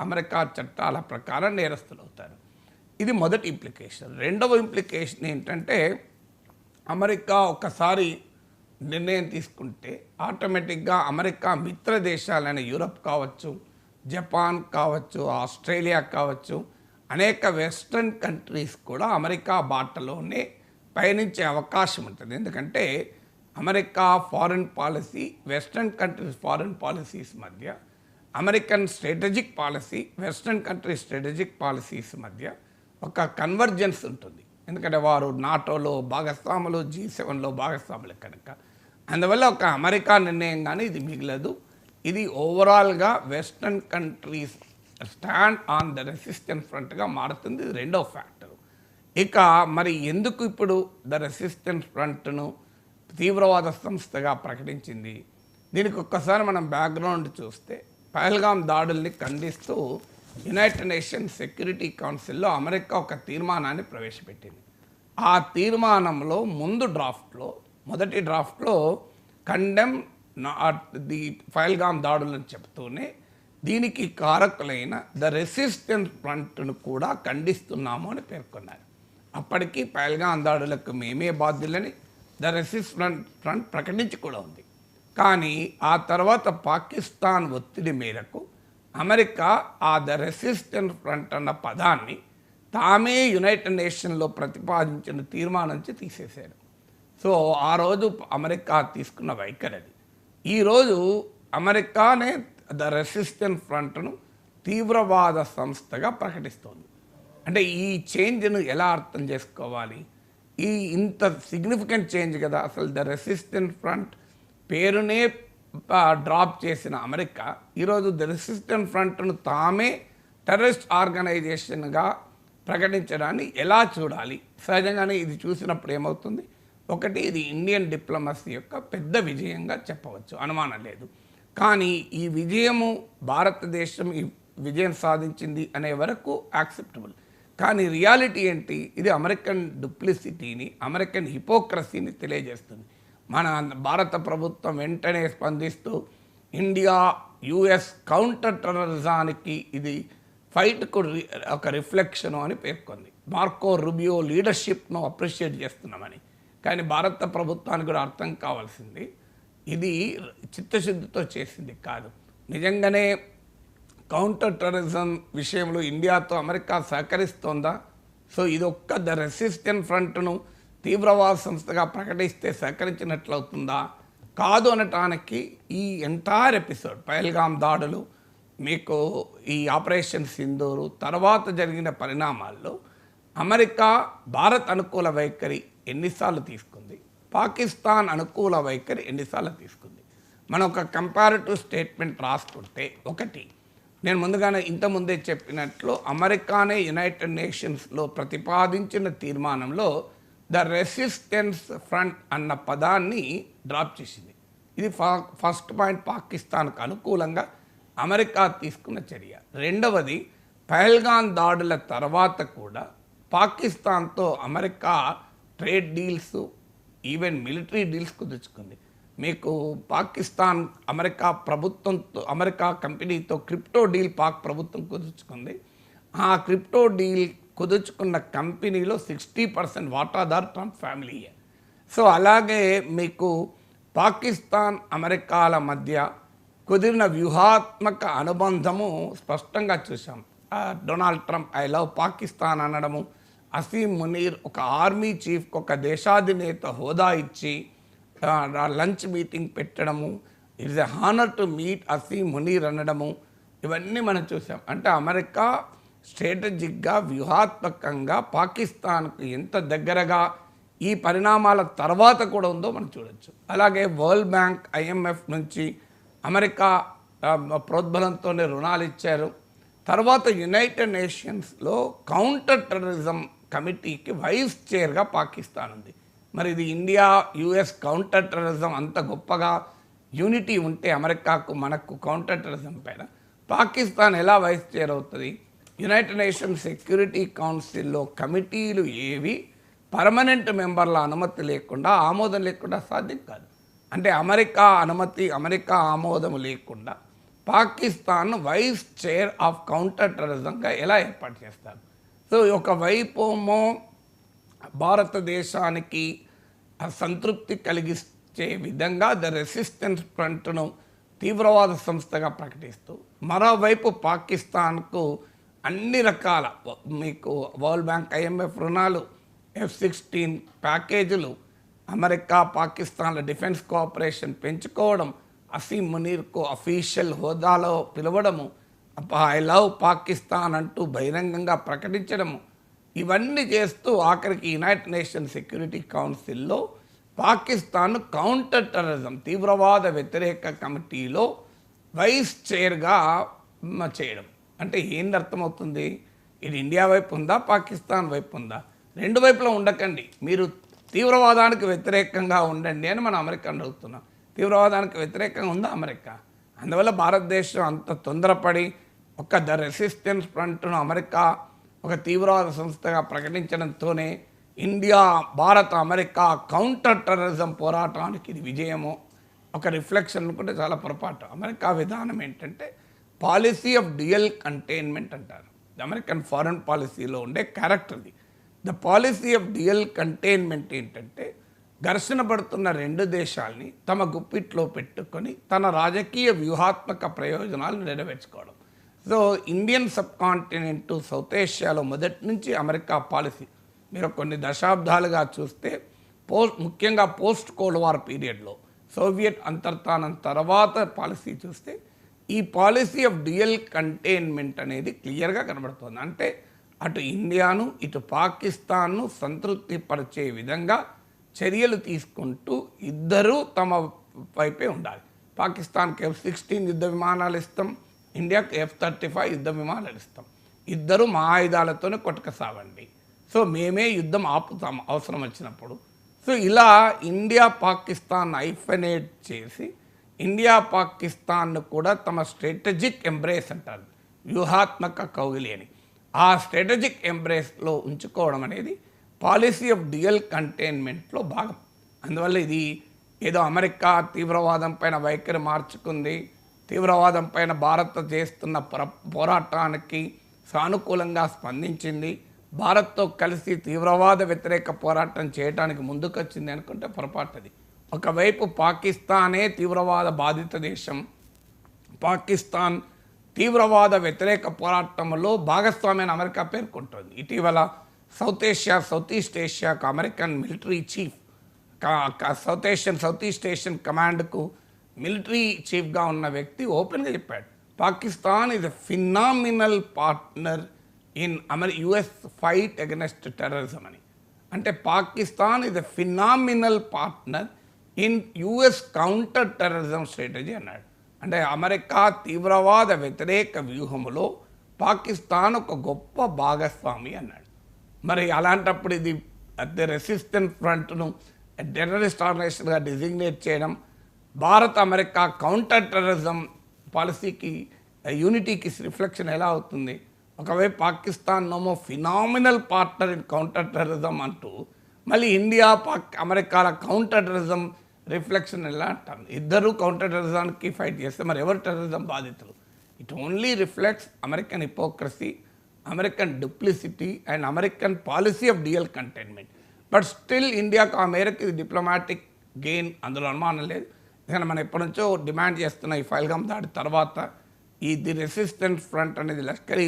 America చట్టాల ప్రకారం నేరస్తులు అవుతారు ఇది మొదటి ఇంప్లికేషన్ రెండవ ఇంప్లికేషన్ ఏంటంటే అమెరికా ఒక్కసారి నిర్ణయం తీసుకుంటే ఆటోమేటిక్గా అమెరికా మిత్ర దేశాలైన యూరప్ కావచ్చు జపాన్ కావచ్చు ఆస్ట్రేలియా కావచ్చు అనేక వెస్ట్రన్ కంట్రీస్ కూడా అమెరికా బాటలోనే పయనించే అవకాశం ఉంటుంది. ఎందుకంటే America foreign policy western countries foreign policies మధ్య American strategic policy western country strategic policies మధ్య ఒక కన్వర్జెన్స్ ఉంటుంది. ఎందుకంటే వారు నాటోలో భాగస్వాములు జీ సెవెన్లో భాగస్వాములు కనుక. అందువల్ల ఒక అమెరికా నిర్ణయం కానీ ఇది మిగలదు. ఇది ఓవరాల్గా western countries stand on the resistance ఫ్రంట్గా మారుతుంది. ఇది రెండో ఫ్యాక్టర్. ఇక మరి ఎందుకు ఇప్పుడు ద రెసిస్టెన్స్ ఫ్రంట్ను తీవ్రవాద సంస్థగా ప్రకటించింది? దీనికి ఒక్కసారి మనం బ్యాక్గ్రౌండ్ చూస్తే పహల్గాం దాడుల్ని ఖండిస్తూ యునైటెడ్ నేషన్స్ సెక్యూరిటీ కౌన్సిల్లో అమెరికా ఒక తీర్మానాన్ని ప్రవేశపెట్టింది. ఆ తీర్మానంలో ముందు డ్రాఫ్ట్లో మొదటి డ్రాఫ్ట్లో కండెమ్ ది ఫైల్గామ్ దాడులను చెప్తూనే దీనికి కారకులైన ద రెసిస్టెన్స్ ఫ్రంట్ను కూడా ఖండిస్తున్నాము అని పేర్కొన్నారు. అప్పటికి పైల్గాం దాడులకు మేమే బాధ్యులని ద రెసిస్టెంట్ ఫ్రంట్ ప్రకటించి కూడా ఉంది. కానీ ఆ తర్వాత పాకిస్తాన్ ఒత్తిడి మేరకు అమెరికా ఆ ద రెసిస్టెంట్ ఫ్రంట్ అన్న పదాన్ని తామే యునైటెడ్ నేషన్లో ప్రతిపాదించిన తీర్మానం నుంచి తీసేశారు. సో ఆ రోజు అమెరికా తీసుకున్న వైఖరి అది. ఈరోజు అమెరికానే ద రెసిస్టెంట్ ఫ్రంట్ను తీవ్రవాద సంస్థగా ప్రకటిస్తోంది. అంటే ఈ చేంజ్ను ఎలా అర్థం చేసుకోవాలి? ఈ ఇంత సిగ్నిఫికెంట్ చేంజ్ కదా అసలు ద రెసిస్టెంట్ ఫ్రంట్ పేరునే డ్రాప్ చేసిన అమెరికా ఈరోజు ద రెసిస్టెంట్ ఫ్రంట్ను తామే టెర్రరిస్ట్ ఆర్గనైజేషన్గా ప్రకటించడాన్ని ఎలా చూడాలి? సహజంగానే ఇది చూసినప్పుడు ఏమవుతుంది? ఒకటి ఇది ఇండియన్ డిప్లొమసీ యొక్క పెద్ద విజయంగా చెప్పవచ్చు. అనుమానం లేదు. కానీ ఈ విజయము భారతదేశం ఈ విజయం సాధించింది అనే వరకు యాక్సెప్టబుల్ కానీ రియాలిటీ ఏంటి? ఇది అమెరికన్ డుప్లిసిటీని అమెరికన్ హిపోక్రసీని తెలియజేస్తుంది. మన భారత ప్రభుత్వం వెంటనే స్పందిస్తూ ఇండియా యుఎస్ కౌంటర్ టెర్రరిజానికి ఇది ఫైట్కు ఒక రిఫ్లెక్షను అని పేర్కొంది. మార్కో రుబియో లీడర్షిప్ను అప్రిషియేట్ చేస్తున్నామని. కానీ భారత ప్రభుత్వానికి కూడా అర్థం కావాల్సింది ఇది చిత్తశుద్ధితో చేసింది కాదు. నిజంగానే కౌంటర్ టెర్రరిజం విషయంలో ఇండియాతో అమెరికా సహకరిస్తోందా? సో ఇది ఒక్క ద రెసిస్టెంట్ ఫ్రంట్ను తీవ్రవాద సంస్థగా ప్రకటిస్తే సహకరించినట్లవుతుందా కాదు అనటానికి ఈ ఎంటైర్ ఎపిసోడ్ పహల్గాం దాడులు మీకు ఈ ఆపరేషన్ సింధూరు తర్వాత జరిగిన పరిణామాల్లో అమెరికా భారత్ అనుకూల వైఖరి ఎన్నిసార్లు తీసుకుంది? పాకిస్తాన్ అనుకూల వైఖరి ఎన్నిసార్లు తీసుకుంది? మనం ఒక కంపారిటివ్ స్టేట్మెంట్ రాసుకుంటే ఒకటి నేను ముందుగానే ఇంతకుముందే చెప్పినట్లు అమెరికానే యునైటెడ్ నేషన్స్లో ప్రతిపాదించిన తీర్మానంలో ద రెసిస్టెన్స్ ఫ్రంట్ అన్న పదాన్ని డ్రాప్ చేసింది. ఇది ఫా ఫస్ట్ పాయింట్ పాకిస్తాన్కు అనుకూలంగా అమెరికా తీసుకున్న చర్య. రెండవది పహల్గాన్ దాడుల తర్వాత కూడా పాకిస్తాన్తో America trade deals even military deals కుదుర్చుకుంది మీకు పాకిస్తాన్ అమెరికా ప్రభుత్వంతో అమెరికా కంపెనీతో క్రిప్టో డీల్ పాక్ ప్రభుత్వం కుదుర్చుకుంది ఆ క్రిప్టో డీల్ కుదుర్చుకున్న కంపెనీలో సిక్స్టీ పర్సెంట్ వాటాదార్ ట్రంప్ ఫ్యామిలీయే. సో అలాగే మీకు పాకిస్తాన్ అమెరికాల మధ్య కుదిరిన వ్యూహాత్మక అనుబంధము స్పష్టంగా చూసాం Donald Trump I love Pakistan అనడము Asim Munir ఒక ఆర్మీ చీఫ్కి ఒక దేశాధినేత హోదా ఇచ్చి లంచ్ మీటింగ్ పెట్టడము it's a honour to meet Asim Munir అనడము ఇవన్నీ మనం చూసాం అంటే అమెరికా స్ట్రాటజిక్గా వ్యూహాత్మకంగా పాకిస్తాన్కు ఎంత దగ్గరగా ఈ పరిణామాల తర్వాత కూడా ఉందో మనం చూడొచ్చు. అలాగే వరల్డ్ బ్యాంక్ ఐఎంఎఫ్ నుంచి అమెరికా ప్రోద్బలంతోనే రుణాలు ఇచ్చారు. తర్వాత యునైటెడ్ నేషన్స్లో కౌంటర్ టెర్రరిజం కమిటీకి వైస్ చైర్గా పాకిస్తాన్ ఉంది. మరి ఇది ఇండియా యుఎస్ కౌంటర్ టెర్రరిజం అంత గొప్పగా యూనిటీ ఉంటే అమెరికాకు మనకు కౌంటర్ టెర్రరిజం పైన. పాకిస్తాన్ ఎలా వైస్ చైర్ అవుతుంది? యునైటెడ్ నేషన్స్ సెక్యూరిటీ కౌన్సిల్లో కమిటీలు ఏవి పర్మనెంట్ మెంబర్ల అనుమతి లేకుండా ఆమోదం లేకుండా సాధ్యం కాదు. అంటే అమెరికా అనుమతి అమెరికా ఆమోదం లేకుండా Pakistan vice chair of counter టెర్రరిజంగా ఎలా ఏర్పాటు చేస్తారు? సో ఒకవైపు భారతదేశానికి సంతృప్తి కలిగించే విధంగా ద రెసిస్టెన్స్ ఫ్రంట్ను తీవ్రవాద సంస్థగా ప్రకటిస్తూ మరోవైపు పాకిస్తాన్కు అన్ని రకాల మీకు వరల్డ్ బ్యాంక్ ఐఎంఎఫ్ రుణాలు ఎఫ్ సిక్స్టీన్ ప్యాకేజీలు అమెరికా పాకిస్తాన్ల డిఫెన్స్ కోఆపరేషన్ పెంచుకోవడం అసీం మునీర్కు అఫీషియల్ హోదాలో పిలవడము ఐ లవ్ పాకిస్తాన్ అంటూ బహిరంగంగా ప్రకటించడము ఇవన్నీ చేస్తూ ఆఖరికి యునైటెడ్ నేషన్ సెక్యూరిటీ కౌన్సిల్లో పాకిస్తాన్ కౌంటర్ టెర్రరిజం తీవ్రవాద వ్యతిరేక కమిటీలో వైస్ చైర్గా చేయడం. అంటే ఏంది అర్థమవుతుంది? ఇది ఇండియా వైపు ఉందా పాకిస్తాన్ వైపు ఉందా? రెండు వైపులా ఉండకండి. మీరు తీవ్రవాదానికి వ్యతిరేకంగా ఉండండి అని మనం అమెరికాను అడుగుతున్నాం. తీవ్రవాదానికి వ్యతిరేకంగా ఉందా అమెరికా? అందువల్ల భారతదేశం అంత తొందరపడి ఒక ద రెసిస్టెన్స్ ఫ్రంట్ను అమెరికా ఒక తీవ్రవాద సంస్థగా ప్రకటించడంతోనే India Bharat America counter terrorism పోరాటానికి ఇది విజయము. ఒక రిఫ్లెక్షన్ అనుకుంటే చాలా పొరపాటు. అమెరికా విధానం ఏంటంటే పాలసీ ఆఫ్ డ్యూయల్ కంటైన్మెంట్ అంటారు. అమెరికన్ ఫారెన్ పాలసీలో ఉండే క్యారెక్టర్ది the. Policy of dual containment ఏంటంటే ఘర్షణ పడుతున్న రెండు దేశాల్ని తమ గుప్పిట్లో పెట్టుకొని తన రాజకీయ వ్యూహాత్మక ప్రయోజనాలు నెరవేర్చుకోవడం. So Indian subcontinent south ఏషియాలో మొదటి నుంచి అమెరికా పాలసీ మీరు కొన్ని దశాబ్దాలుగా చూస్తే పోస్ట్ ముఖ్యంగా పోస్ట్ కోల్డ్ వార్ పీరియడ్లో సోవియట్ అంతర్తానం తర్వాత పాలసీ చూస్తే ఈ పాలసీ ఆఫ్ డ్యూయల్ కంటైన్మెంట్ అనేది క్లియర్గా కనబడుతుంది. అంటే అటు ఇండియాను ఇటు పాకిస్తాన్ను సంతృప్తిపరిచే విధంగా చర్యలు తీసుకుంటూ ఇద్దరూ తమ వైపే ఉండాలి. పాకిస్తాన్కి ఎఫ్ సిక్స్టీన్ యుద్ధ విమానాలు ఇస్తాం ఇండియాకి ఎఫ్ థర్టీ ఫైవ్ యుద్ధ విమానాలు ఇస్తాం. ఇద్దరు మా ఆయుధాలతోనే కొట్టుకసావండి సో మేమే యుద్ధం ఆపుతాం అవసరం వచ్చినప్పుడు. సో ఇలా ఇండియా పాకిస్తాన్ ఐఫనేట్ చేసి ఇండియా పాకిస్తాన్ను కూడా తమ స్ట్రాటజిక్ ఎంబ్రేస్ అంటారు. వ్యూహాత్మక కౌగిలి అని. ఆ స్ట్రాటజిక్ ఎంబ్రేస్లో ఉంచుకోవడం అనేది పాలసీ ఆఫ్ డియల్ కంటైన్మెంట్లో భాగం. అందువల్ల ఇది ఏదో అమెరికా తీవ్రవాదం పైన వైఖరి మార్చుకుంది. తీవ్రవాదం పైన భారత్ చేస్తున్న పోరాటానికి సానుకూలంగా స్పందించింది. భారత్తో కలిసి తీవ్రవాద వ్యతిరేక పోరాటం చేయడానికి ముందుకొచ్చింది అనుకుంటే పొరపాటుది. ఒకవైపు పాకిస్తానే తీవ్రవాద బాధిత దేశం పాకిస్తాన్ తీవ్రవాద వ్యతిరేక పోరాటంలో భాగస్వామ్యాన్ని అమెరికా పేర్కొంటోంది. ఇటీవల సౌత్ ఏషియా సౌత్ ఈస్ట్ ఏషియాకు అమెరికన్ మిలిటరీ చీఫ్ కా- కా- South Asian South East Asian కమాండ్కు military చీఫ్గా ఉన్న వ్యక్తి ఓపెన్గా చెప్పాడు. Pakistan is a phenomenal partner in అమెరి US fight against terrorism అని. అంటే Pakistan is a phenomenal partner in US counter terrorism strategy అన్నాడు. అంటే అమెరికా తీవ్రవాద వ్యతిరేక వ్యూహంలో పాకిస్తాన్ ఒక గొప్ప భాగస్వామి అన్నాడు. మరి అలాంటప్పుడు ఇది ది రెసిస్టెంట్ ఫ్రంట్ను టెర్రరిస్ట్ ఆర్గనైజేషన్గా డిజిగ్నేట్ చేయడం భారత్ అమెరికా కౌంటర్ టెర్రరిజం పాలసీకి యూనిటీకి రిఫ్లెక్షన్ ఎలా అవుతుంది? ఒకవైపు Pakistan నోమో phenomenal partner in counter terrorism అంటూ మళ్ళీ ఇండియా పాక్ అమెరికాల కౌంటర్ టెర్రరిజం రిఫ్లెక్షన్ ఎలా అంటాం? ఇద్దరు కౌంటర్ టెర్రరిజానికి ఫైట్ చేస్తే మరి ఎవరు టెర్రరిజం బాధితులు? It only reflects American hypocrisy American duplicity and American policy of dual containment but still ఇండియాకు ఆ మేరకు ఇది డిప్లొమాటిక్ గెయిన్ అందులో అనుమానం లేదు. ఎందుకంటే మనం ఎప్పటి నుంచో డిమాండ్ చేస్తున్న ఈ ఫైల్గామ్ దాడి తర్వాత ఈ ది రెసిస్టెంట్ ఫ్రంట్ అనేది లష్కరీ